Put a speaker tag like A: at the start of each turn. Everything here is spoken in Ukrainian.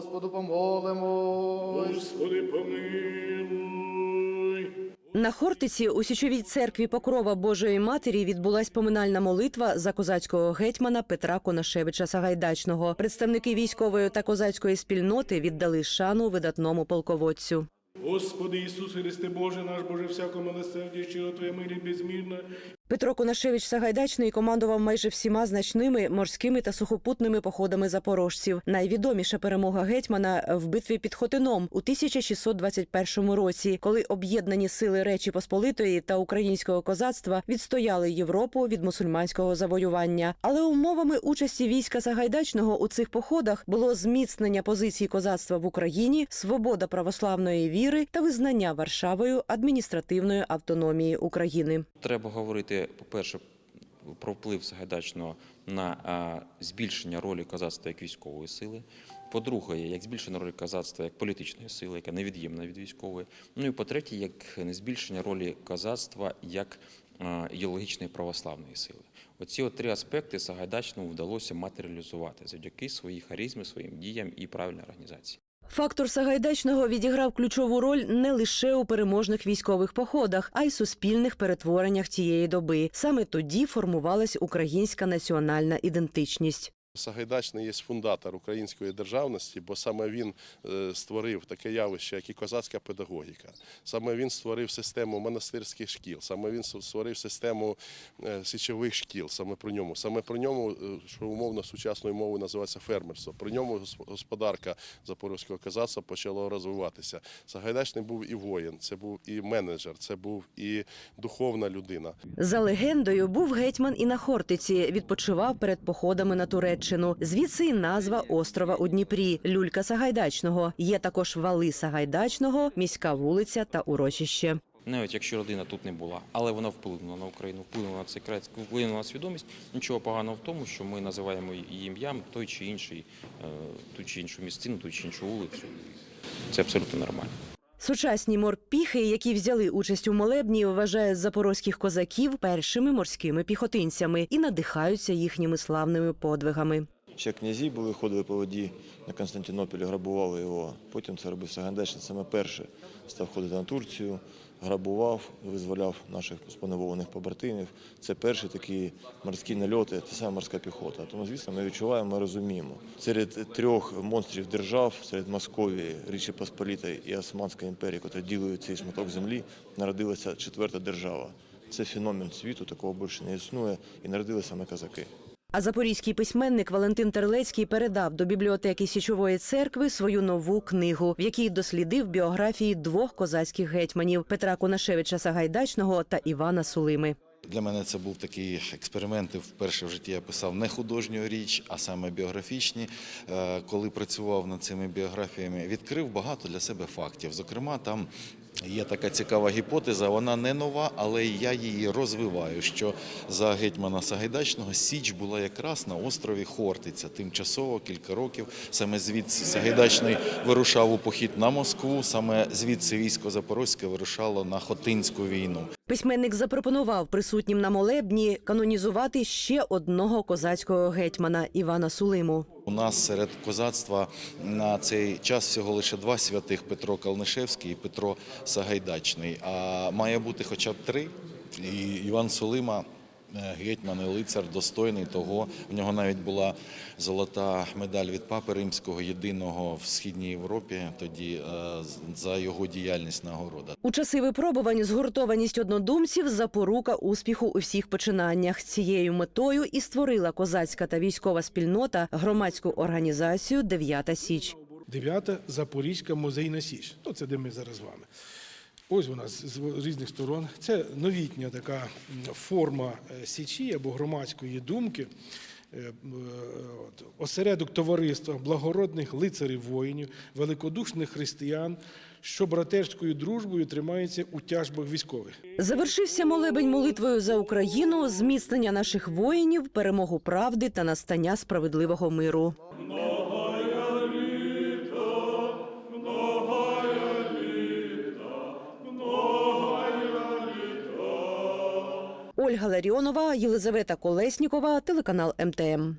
A: Господу помолимо.
B: Господи, помилуй.
C: На Хортиці у січовій церкві Покрова Божої Матері відбулась поминальна молитва за козацького гетьмана Петра Конашевича Сагайдачного. Представники військової та козацької спільноти віддали шану видатному полководцю.
B: Господи Ісус Христе Боже наш, Боже, всяко милосердя, щиро Твоя милість безмірна.
C: Петро Конашевич Сагайдачний командував майже всіма значними морськими та сухопутними походами запорожців. Найвідоміша перемога гетьмана в битві під Хотином у 1621 році, коли об'єднані сили Речі Посполитої та українського козацтва відстояли Європу від мусульманського завоювання. Але умовами участі війська Сагайдачного у цих походах було зміцнення позицій козацтва в Україні, свобода православної віри та визнання Варшавою адміністративної автономії України.
D: Треба говорити, по-перше, про вплив Сагайдачного на збільшення ролі козацтва як військової сили. По-друге, як збільшення ролі козацтва як політичної сили, яка невід'ємна від військової. Ну і по-третє, як не збільшення ролі козацтва як ідеологічної православної сили. Оці от три аспекти Сагайдачному вдалося матеріалізувати завдяки своїй харизмі, своїм діям і правильній організації.
C: Фактор Сагайдачного відіграв ключову роль не лише у переможних військових походах, а й суспільних перетвореннях тієї доби. Саме тоді формувалась українська національна ідентичність.
E: Сагайдачний є фундатор української державності, бо саме він е, створив таке явище, як і козацька педагогіка. Саме він створив систему монастирських шкіл, саме він створив систему е, січових шкіл. Саме про ньому, саме про ньому, е, що умовно сучасною мовою називається фермерство. Про ньому господарка запорозького козацтва почала розвиватися. Сагайдачний був і воїн, це був і менеджер, це був і духовна людина.
C: За легендою був гетьман і на Хортиці. Відпочивав перед походами на Туреччину. Звідси і назва острова у Дніпрі Люлька Сагайдачного. Є також вали Сагайдачного, міська вулиця та урочище.
D: Навіть якщо родина тут не була, але вона вплинула на Україну, вплинула на цей край, вплинула на свідомість. Нічого поганого в тому, що ми називаємо її ім'ям той чи інший, е, ту чи іншу місцину, ту чи іншу вулицю. Це абсолютно нормально.
C: Сучасні морпіхи, які взяли участь у молебні, вважають запорозьких козаків першими морськими піхотинцями і надихаються їхніми славними подвигами.
F: Ще князі були, ходили по воді на Константинополі, грабували його. Потім це робив Сагайдачний, саме перше став ходити на Турцію, грабував, визволяв наших споневолених побратимів. Це перші такі морські нальоти, це саме морська піхота. Тому, звісно, ми відчуваємо, ми розуміємо. Серед трьох монстрів держав, серед Московії, Річі Посполітої і Османської імперії, яка ділили цей шматок землі, народилася четверта держава. Це феномен світу, такого більше не існує, і народилися саме козаки.
C: А запорізький письменник Валентин Терлецький передав до бібліотеки Січової церкви свою нову книгу, в якій дослідив біографії двох козацьких гетьманів Петра Конашевича Сагайдачного та Івана Сулими.
G: Для мене це був такий експеримент. Вперше в житті я писав не художню річ, а саме біографічні. Е, Коли працював над цими біографіями, відкрив багато для себе фактів. Зокрема, там є така цікава гіпотеза. Вона не нова, але я її розвиваю. Що за гетьмана Сагайдачного Січ була якраз на острові Хортиця. Тимчасово кілька років. Саме звідси Сагайдачний вирушав у похід на Москву. Саме звідси військо Запорозьке вирушало на Хотинську війну.
C: Письменник запропонував присутнім на молебні канонізувати ще одного козацького гетьмана Івана Сулиму.
G: У нас серед козацтва на цей час всього лише два святих Петро Калнишевський і Петро Сагайдачний. А має бути хоча б три. І Іван Сулима, гетьман і лицар, достойний того. В нього навіть була золота медаль від Папи Римського, єдиного в східній Європі. Тоді е, за його діяльність нагорода.
C: У часи випробувань згуртованість однодумців запорука успіху у всіх починаннях. Цією метою і створила козацька та військова спільнота громадську організацію Дев'ята Січ.
B: Дев'ята Запорізька музейна січ. Ну, це де ми зараз з вами. Ось вона з різних сторон. Це новітня така форма е, січі або громадської думки. Е, е, Осередок товариства благородних лицарів воїнів, великодушних християн, що братерською дружбою тримається у тяжбах військових.
C: Завершився молебень молитвою за Україну, зміцнення наших воїнів, перемогу правди та настання справедливого миру. Ольга Ларіонова, Єлизавета Колеснікова, телеканал МТМ.